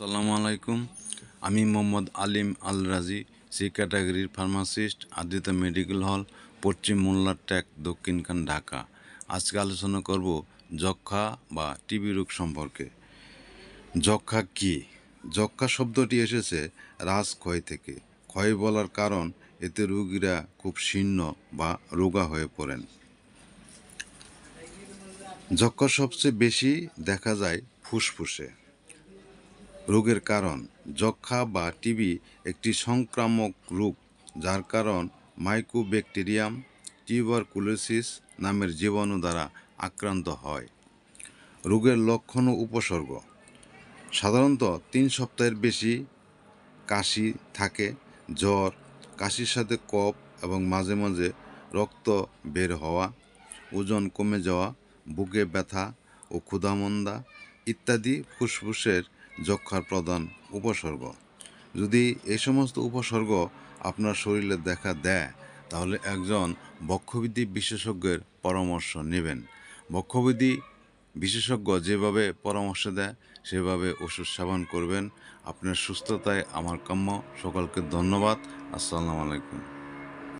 আসসালামু আলাইকুম। আমি মোহাম্মদ আলিম আল রাজি সি ক্যাটাগরির ফার্মাসিস্ট আদিতা মেডিকেল হল, পশ্চিম মোল্লার ট্যাক দক্ষিণখান ঢাকা। আজকে আলোচনা করব যক্ষা বা টিবি রোগ সম্পর্কে। যক্ষা কি? যক্ষা শব্দটি এসেছে রাজ ক্ষয় থেকে। ক্ষয় বলার কারণ, এতে রোগীরা খুব শীর্ণ বা রোগা হয়ে পড়েন। যক্ষা সবচেয়ে বেশি দেখা যায় ফুসফুসে। রোগের কারণ। যক্ষা বা টিবি একটি সংক্রামক রোগ, যার কারণ মাইকোব্যাকটেরিয়াম টিউবারকুলোসিস নামের জীবাণু দ্বারা আক্রান্ত হয়। রোগের লক্ষণ ও উপসর্গ। সাধারণত তিন সপ্তাহের বেশি কাশি থাকে, জ্বর, কাশির সাথে কফ এবং মাঝে মাঝে রক্ত বের হওয়া, ওজন কমে যাওয়া, বুকে ব্যথা ও ক্ষুধামন্দা ইত্যাদি ফুসফুসের যক্ষার প্রধান উপসর্গ। যদি এই সমস্ত উপসর্গ আপনার শরীরে দেখা দেয়, তাহলে একজন বক্ষবিধি বিশেষজ্ঞের পরামর্শ নেবেন। বক্ষবিধি বিশেষজ্ঞ যেভাবে পরামর্শ দেয়, সেভাবে ওষুধ সেবন করবেন। আপনার সুস্থতায় আমার কাম্য। সকলকে ধন্যবাদ। আসসালামু আলাইকুম।